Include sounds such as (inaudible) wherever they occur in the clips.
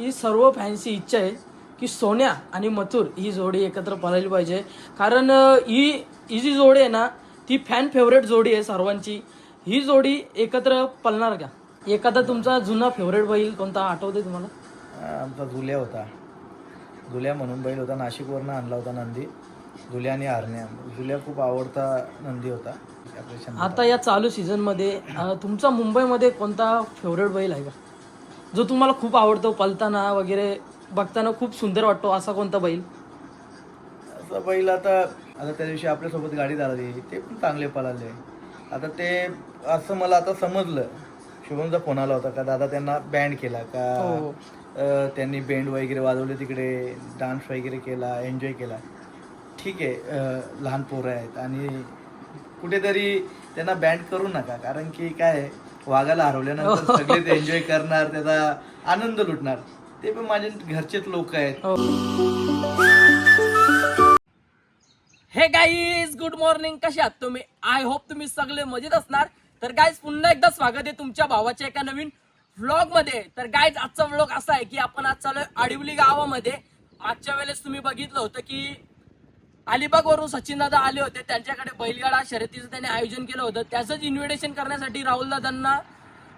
की सर्व फॅन्सची इच्छा आहे की सोन्या आणि मथुर ही जोडी एकत्र पळायला पाहिजे. कारण ही ही जी जोडी आहे ना ती फॅन फेवरेट जोडी आहे सर्वांची. ही जोडी एकत्र पळणार का? एखादा तुमचा जुना फेवरेट बैल कोणता आठवते तुम्हाला? आमचा जुल्या होता. जुल्या म्हणून बैल होता. नाशिकवरनं आणला होता नंदी. जुल्या आणि हरण्या जुल्या खूप आवडता नंदी होता. आता या चालू सीझनमध्ये तुमचा मुंबईमध्ये कोणता फेवरेट बैल आहे का? जो तुम्हाला खूप आवडतो पलताना वगैरे बघताना खूप सुंदर वाटतो असा कोणता बैल? असं बैल आता आता त्या दिवशी आपल्यासोबत गाडी झाली ते पण चांगले पळाले. आता ते असं मला आता समजलं. शुभमचा फोन आला होता का दादा त्यांना बँड केला का? हो. त्यांनी बेंड वगैरे वाजवले तिकडे डान्स वगैरे केला एन्जॉय केला. ठीक आहे लहान पोरं आहेत आणि कुठेतरी त्यांना बँड करू नका. कारण की काय आहे, वाघाला हरवल्यानंतर सगळे ते एन्जॉय करणार त्याचा आनंद लुटणार. ते पण माझे घरचेच लोक आहेत. हे. गाईज गुड मॉर्निंग कसे आहात तुम्ही? आय होप तुम्ही सगळे मजेत असणार. तर गाईज पुन्हा एकदा स्वागत आहे तुमच्या भावाच्या एका नवीन व्लॉगमध्ये तर गाईज आजचा व्लॉग असा आहे की आपण आज चालू आडिवली गावामध्ये. मागच्या वेळेस तुम्ही बघितलं होतं की अलिबागवरून सचिन दादा आले होते. त्यांच्याकडे बैलगाडा शर्यतीचं त्यांनी आयोजन केलं होतं. त्याचंच इन्व्हिटेशन करण्यासाठी राहुल दादांना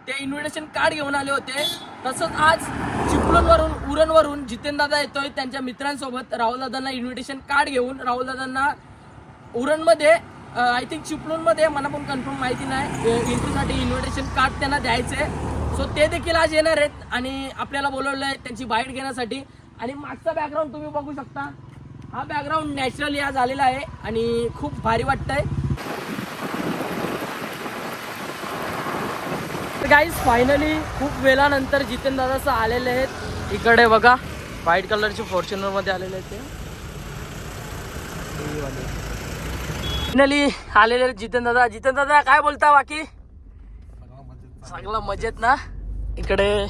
ते इन्व्हिटेशन कार्ड घेऊन आले होते. तसंच आज चिपळूणवरून उरणवरून जितेन दादा येतोय. त्यांच्या मित्रांसोबत राहुल दादांना इन्व्हिटेशन कार्ड घेऊन राहुल दादांना उरणमध्ये आय थिंक चिपळूणमध्ये मला पण कन्फर्म माहिती नाही एंट्रीसाठी इन्व्हिटेशन कार्ड त्यांना द्यायचे. सो ते देखील आज येणार आहेत आणि आपल्याला बोलवलं आहे त्यांची बाईट घेण्यासाठी. आणि मागचा बॅकग्राऊंड तुम्ही बघू शकता. हा बॅकग्राऊंड नॅचरली आज आलेला आहे आणि खूप भारी वाटतंय. गाईज फायनली खूप वेळानंतर जितेन दादाचं आलेले आहेत. इकडे बघा व्हाईट कलरचे फॉर्च्युनरमध्ये आलेले आहेत ते. फायनली आलेले आहेत जितेन दादा. जितेन दादा काय बोलता बाकी? चांगला मजेत ना? इकडे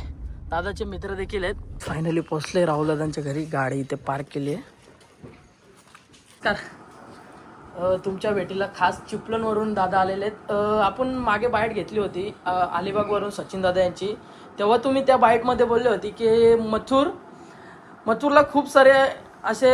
दादाचे मित्र देखील आहेत. फायनली पोचले राहुल दादांच्या घरी. गाडी इथे पार्क केली आहे. नमस्कार. तुमच्या भेटीला खास चिपलनवरून दादा आलेले आहेत. आपण मागे बाईट घेतली होती अलिबागवरून सचिन दादा यांची. तेव्हा तुम्ही त्या बाईटमध्ये बोलले होते की मथुर मथुरला खूप सारे असे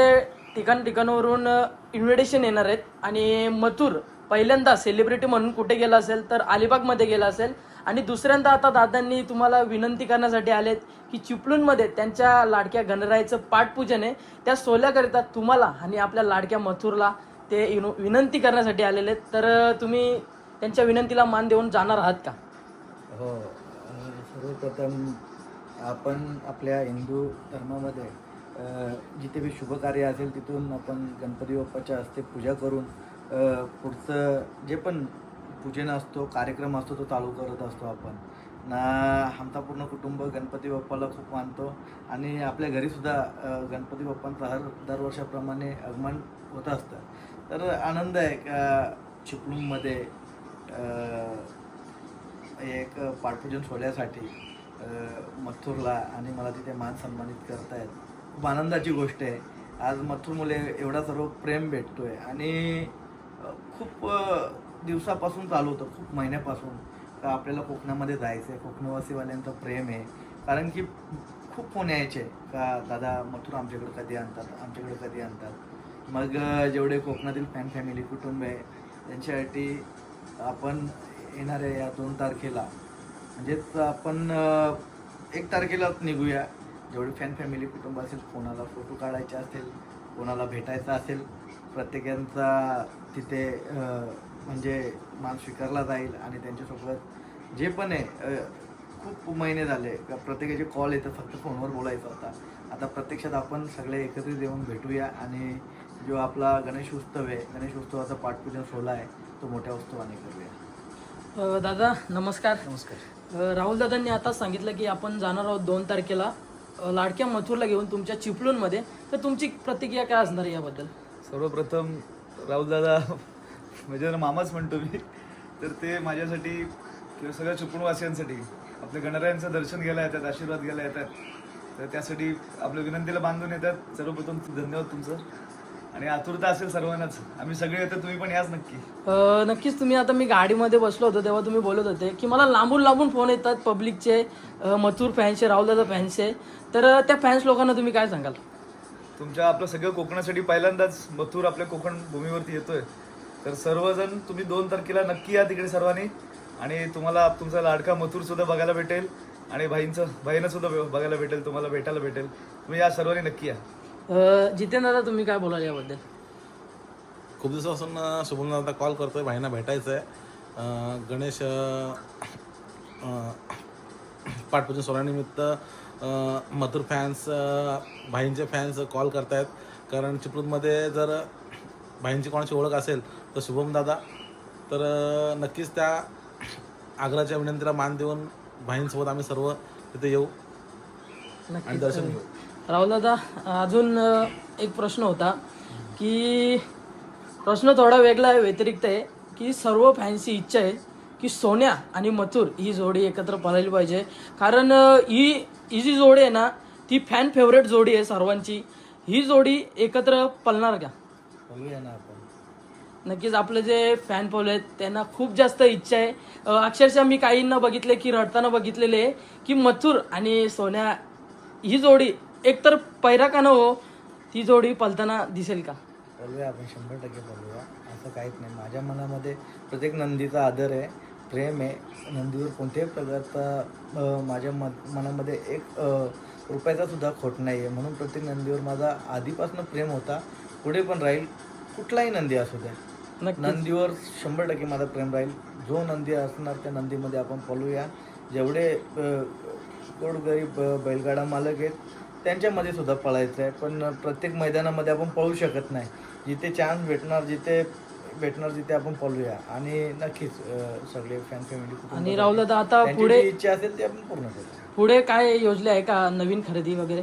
ठिकाण ठिकाणावरून इन्व्हिटेशन येणार आहेत. आणि मथुर पहिल्यांदा सेलिब्रिटी म्हणून कुठे गेला असेल तर अलिबागमध्ये गेला असेल. आणि दुसऱ्यांदा आता दादांनी तुम्हाला विनंती करण्यासाठी आलेत की चिपळूणमध्ये त्यांच्या लाडक्या गणरायाचं पाठपूजन आहे. त्या सोहळ्याकरिता तुम्हाला आणि आपल्या लाडक्या मथुरला ते इनो- विनंती करण्यासाठी आलेले आहेत. तर तुम्ही त्यांच्या विनंतीला मान देऊन जाणार आहात का? हो सर्वप्रथम आपण आपल्या हिंदू धर्मामध्ये जिथे बी शुभ कार्य असेल तिथून आपण गणपती बाप्पाच्या हस्ते पूजा करून पुढचं जे पण पूजन असतो कार्यक्रम असतो तो चालू करत असतो आपण. ना आमचा पूर्ण कुटुंब गणपती बाप्पाला खूप मानतो. आणि आपल्या घरीसुद्धा गणपती बाप्पांचा हर दरवर्षाप्रमाणे आगमन होत असतं. तर आनंद आहे का चिपळूणमध्ये एक पाठपूजन सोहळ्यासाठी मथुरला आणि मला तिथे मान सन्मानित करतायत. खूप आनंदाची गोष्ट आहे. आज मथुरमुळे एवढा सर्व प्रेम भेटतो आहे आणि खूप दिवसापासून चालू होतं खूप महिन्यापासून. का आपल्याला कोकणामध्ये जायचं आहे कोकणवासीवाल्यांचं प्रेम आहे. कारण की खूप फोन यायचे. का दादा मथुर आमच्याकडे कधी आणतात? आमच्याकडे कधी आणतात? मग जेवढे कोकणातील फॅन फॅमिली कुटुंब आहे त्यांच्यासाठी आपण येणाऱ्या या दोन तारखेला म्हणजेच आपण एक तारखेला निघूया. जेवढे फॅन फॅमिली कुटुंब असेल कोणाला फोटो काढायचे असेल कोणाला भेटायचं असेल प्रत्येकांचा तिथे म्हणजे मान स्वीकारला जाईल आणि त्यांच्यासोबत जे पण आहे खूप महिने झाले. का प्रत्येकाचे कॉल येतं फक्त फोनवर बोलायचं होता. आता प्रत्यक्षात आपण सगळे एकत्रित येऊन भेटूया आणि जो आपला गणेश उत्सव आहे गणेश उत्सवाचा पाठपूजन सोहळा आहे तो मोठ्या उत्सवाने करूया. दादा नमस्कार. नमस्कार. राहुल दादांनी आता सांगितलं की आपण जाणार आहोत दोन तारखेला लाडक्या मथुरला घेऊन तुमच्या चिपळूणमध्ये. तर तुमची प्रतिक्रिया काय असणार आहे याबद्दल? सर्वप्रथम राहुलदादा म्हणजे त्यांना मामाच म्हणतो मी तर ते माझ्यासाठी किंवा सगळ्या चिपळूणवासियांसाठी आपल्या गणरायांचं दर्शन घ्यायला येतात आशीर्वाद घ्यायला येतात. तर त्यासाठी आपल्या विनंतीला बांधून येतात. सर्वप्रथम धन्यवाद तुमचं. आणि आतुरता असेल सर्वांनाच. आम्ही सगळे येतो तुम्ही पण याच नक्की. नक्कीच तुम्ही आता मी गाडीमध्ये बसलो होतो तेव्हा तुम्ही बोलत होते की मला लांबून लांबून फोन येतात पब्लिकचे मथुर फॅन्सचे राहुलदादा फॅन्सचे. तर त्या फॅन्स लोकांना तुम्ही काय सांगाल? तुमच्या आपलं सगळं कोकणासाठी पहिल्यांदाच मथुर आपल्या कोकण भूमीवरती येतोय. तर सर्वजण तुम्ही दोन तारखेला नक्की या तिकडे सर्वांनी. आणि तुम्हाला तुमचा लाडका मथुर सुद्धा बघायला भेटेल. आणि भाईंचं भाईनं सुद्धा बघायला भेटेल तुम्हाला भेटायला भेटेल. तुम्ही या सर्वांनी नक्की या. अं, जितेंद्र दादा तुम्ही काय बोलाल याबद्दल? खूप दिवसापासून शुभम आता कॉल करतोय भाईंना भेटायचं आहे अं, गणेश पाटपूजन सोहळ्यानिमित्त अं, मथुर फॅन्स भाईंचे फॅन्स कॉल करतायत. कारण चिपळूणमध्ये जर भाईंची कोणाची ओळख असेल तर शुभम दादा. तर नक्कीच त्या आग्राच्या विनंतीला मान देऊन भाईंसोबत आम्ही सर्व तिथे येऊ आणि दर्शन घेऊ. राहुल दादा अजून एक प्रश्न होता की प्रश्न थोडा वेगळा आहे व्यतिरिक्त आहे की सर्व फॅन्सची इच्छा आहे की सोन्या आणि मथुर ही जोडी एकत्र पळायला पाहिजे. कारण ही ही जी जोडी आहे ना ती फॅन फेवरेट जोडी आहे सर्वांची. ही जोडी एकत्र पळणार का? आपण. नक्कीच आपलं जे फॅन फॉलो आहेत त्यांना खूप जास्त इच्छा आहे. अक्षरशः मी काहींना बघितले की रडताना बघितलेले आहे की मथुर आणि सोन्या ही जोडी एकतर पैरा का न हो ती जोडी पलताना दिसेल का? बोलूया आपण शंभर टक्के बोलूया असं काहीच नाही. माझ्या मनामध्ये प्रत्येक नंदीचा आदर आहे प्रेम आहे. नंदीवर कोणत्याही प्रकारचा माझ्या म मनामध्ये एक रुपयाचासुद्धा रुपयाचा सुद्धा खोट नाही आहे म्हणून प्रत्येक नंदीवर माझा आधीपासून प्रेम होता. पुढे पण राहील. कुठलाही नंदी असू द्या. नंदीवर शंभर टक्के माझं प्रेम राहील. जो नंदी असणार त्या नंदीमध्ये आपण पळूया. जेवढे अं, गोरगरीब अं, बैलगाडा मालक आहेत त्यांच्यामध्ये सुद्धा पळायचं आहे. पण प्रत्येक मैदानामध्ये आपण पळू शकत नाही. जिथे चान्स भेटणार जिथे भेटणार तिथे आपण पळूया. आणि नक्कीच अं, सगळे फॅन फॅमिली आणि राहुल दादा आता पुढे इच्छा असेल ते आपण पूर्ण करू. पुढे काय योजले आहे का? नवीन खरेदी वगैरे?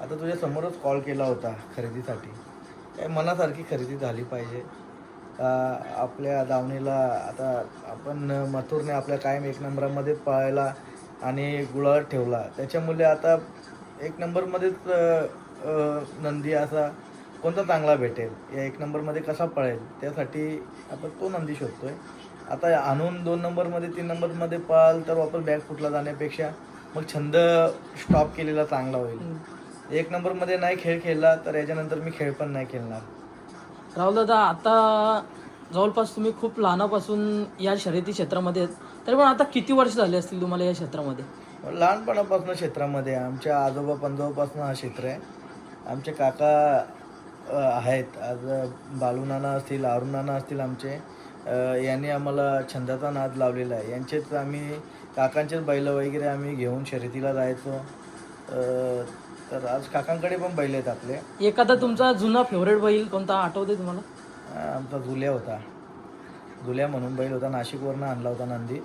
आता तुझ्या समोरच कॉल केला होता खरेदीसाठी. काय मनासारखी खरेदी झाली पाहिजे. आपल्या दावणीला आता आपण मथुरने आपल्या कायम एक नंबरामध्ये पळायला आणि गुळावर ठेवला. त्याच्यामुळे आता एक नंबरमध्येच नंदी असा कोणता चांगला भेटेल? या एक नंबरमध्ये कसा पळेल? त्यासाठी आपण तो नंदी शोधतोय. आता आणून दोन नंबरमध्ये तीन नंबरमध्ये पळाल तर वापस बॅग फुटला जाण्यापेक्षा मग छंद स्टॉप केलेला चांगला होईल. एक नंबरमध्ये नाही खेळ खेळला तर याच्यानंतर मी खेळ पण नाही खेळणार. राहुल दादा आता जवळपास तुम्ही खूप लहानापासून या शर्यती क्षेत्रामध्ये आहेत. तरी पण आता किती वर्ष झाले असतील तुम्हाला या क्षेत्रामध्ये? लहानपणापासून क्षेत्रामध्ये आमच्या आजोबा पंजोबापासून हा क्षेत्र आहे. आमचे काका आहेत. आज बालूनाना असतील अरुणाना असतील आमचे. यांनी आम्हाला छंदाचा नाद लावलेला आहे. यांचेच आम्ही काकांचेच बैलं वगैरे आम्ही घेऊन शर्यतीला जायचो. तर आज काकांकडे पण बैल आहेत आपले. एखादा तुमचा जुना फेवरेट बैल कोणता आठवते तुम्हाला? आमचा जुल्या होता. जुल्या म्हणून बैल होता. नाशिकवरनं आणला होता नंदी.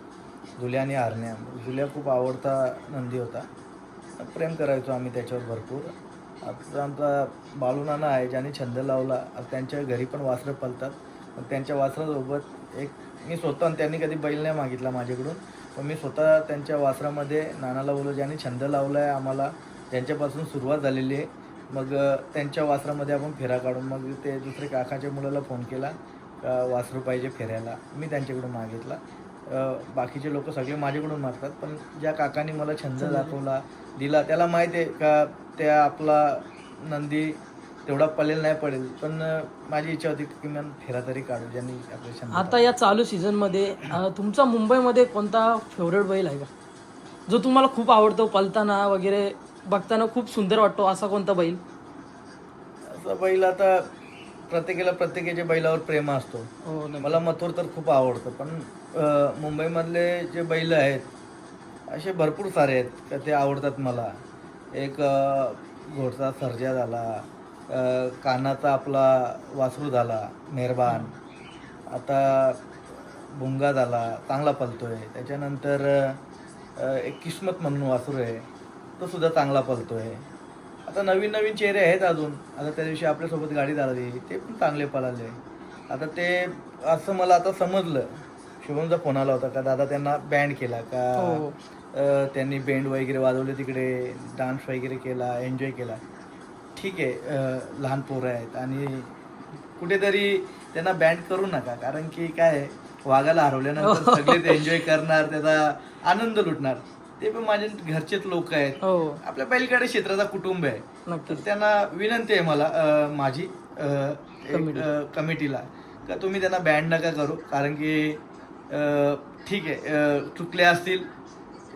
जुल्या आणि हरण्या जुल्या खूप आवडता नंदी होता. प्रेम करायचो आम्ही त्याच्यावर भरपूर. आता आमचा बालूनाना आहे ज्याने छंद लावला त्यांच्या घरी पण वासरं पलतात. पण त्यांच्या वासरासोबत एक मी स्वतः आणि त्यांनी कधी बैल नाही मागितला माझ्याकडून. पण मी स्वतः त्यांच्या वासरामध्ये नानाला बोललो ज्याने छंद लावला आहे आम्हाला त्यांच्यापासून सुरुवात झालेली आहे. मग त्यांच्या वासरामध्ये आपण फेरा काढून मग ते दुसरे काकाच्या मुलाला फोन केला का वासरू पाहिजे फेऱ्याला. मी त्यांच्याकडून मागितला. बाकीचे लोक सगळे माझ्याकडून मागतात पण ज्या काकांनी मला छंद दाखवला दिला त्याला माहीत आहे का त्या आपला नंदी तेवढा पळेल नाही पडेल पण माझी इच्छा होती की किमान फेरा तरी काढू ज्यांनी आपले छंद आता या चालू सीझनमध्ये तुमचा मुंबईमध्ये कोणता फेवरेट बैल आहे का? जो तुम्हाला खूप आवडतो पलताना वगैरे बघताना खूप सुंदर वाटतो असा कोणता बैल? असं बैल आता प्रत्येकाला प्रत्येकाच्या बैलावर प्रेम असतो. हो. मला मथुर तर खूप आवडतं पण अ, मुंबईमधले जे बैल आहेत असे भरपूर सारे आहेत का ते आवडतात मला. एक अ, घोडचा सर्जा झाला अ, कानाचा आपला वासरू झाला मेहरबान. आता भुंगा झाला चांगला पलतोय. त्याच्यानंतर अ, एक किस्मत म्हणून वासरू आहे. तो सुद्धा चांगला पलतोय आता नवीन नवीन चेहरे आहेत अजून. आता त्या दिवशी आपल्यासोबत गाडी झाली ते पण चांगले पळाले. आता ते असं मला आता समजलं. शुभमचा फोन आला होता का दादा त्यांना बँड केला का? हो. अ, त्यांनी बँड वगैरे वाजवले तिकडे डान्स वगैरे केला एन्जॉय केला. ठीक आहे अ, लहान पोरं आहेत आणि कुठेतरी त्यांना बँड करू नका. कारण की काय आहे, वाघाला हरवल्यानंतर सगळे ते एन्जॉय करणार त्याचा आनंद लुटणार. ते पण माझे घरचेच लोक आहेत. हो. आपल्या बैलगाडी क्षेत्राचा कुटुंब आहे. नक्कीच. तर त्यांना विनंती आहे मला अं, माझी अं, एक, अं, कमिटीला का तुम्ही त्यांना बँड नका करू कारण की अं, ठीक आहे अं, चुकले असतील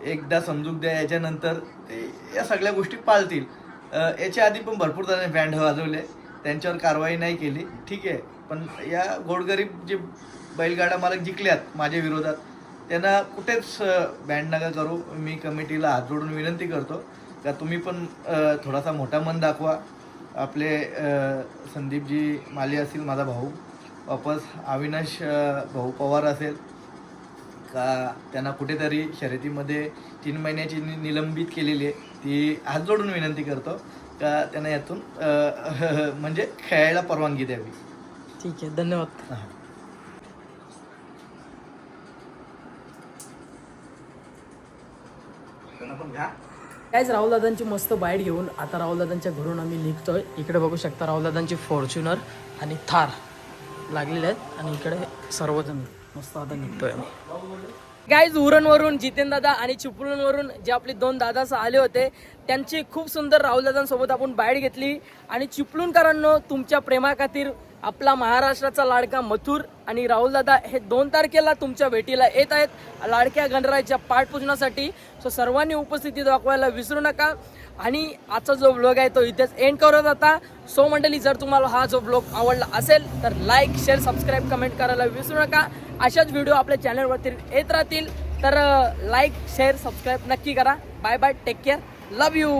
एकदा समजूक द्या याच्यानंतर ते या सगळ्या गोष्टी पाळतील. अं, याच्या आधी पण भरपूर जणांनी बँड वाजवले त्यांच्यावर कारवाई नाही केली ठीक आहे. पण या गोरगरीब जे बैलगाडा मालक जिंकल्यात माझ्या विरोधात त्यांना कुठेच बँड नका करू. मी कमिटीला हात जोडून विनंती करतो का तुम्ही पण थोडासा मोठा मन दाखवा. आपले संदीपजी माली असतील माझा भाऊ. वापस अविनाश भाऊ पवार असेल. का त्यांना कुठेतरी शर्यतीमध्ये तीन महिन्याची नि- निलंबित केलेली आहे. ती हात जोडून विनंती करतो का त्यांना यातून (laughs) म्हणजे खेळायला परवानगी द्यावी. ठीक आहे. धन्यवाद. काहीच राहुलदादांची मस्त बाईट घेऊन आता राहुलदादांच्या घरून आम्ही निघतोय. इकडे बघू शकता राहुलदादांची फॉर्च्युनर आणि थार लागलेले आहेत आणि इकडे सर्वजण मस्त आता निघतोय आम्ही. गाईज उरणवरून जितेन दादा आणि चिपळूणवरून जे आपले दोन दादा आले होते त्यांची खूप सुंदर राहुलदादांसोबत आपण बाईट घेतली. आणि चिपळूणकरांनो तुमच्या प्रेमाखातीर आपला महाराष्ट्राचा लाडका मथुर आणि राहुलदादा हे दोन तारखेला तुमच्या भेटीला येत आहेत. लाडक्या गणरायाच्या पाठपूजनासाठी. सो सर्वांनी उपस्थिती दाखवायला विसरू नका. आणि आजचा जो ब्लॉग आहे तो इथेच एंड करत आता. सो मंडळी जर तुम्हाला हा जो ब्लॉग आवडला असेल तर लाईक शेअर सबस्क्राईब कमेंट करायला विसरू नका. अशाच व्हिडिओ आपल्या चॅनलवरती येत राहतील. तर लाईक शेअर सबस्क्राईब नक्की करा. Bye bye take care love you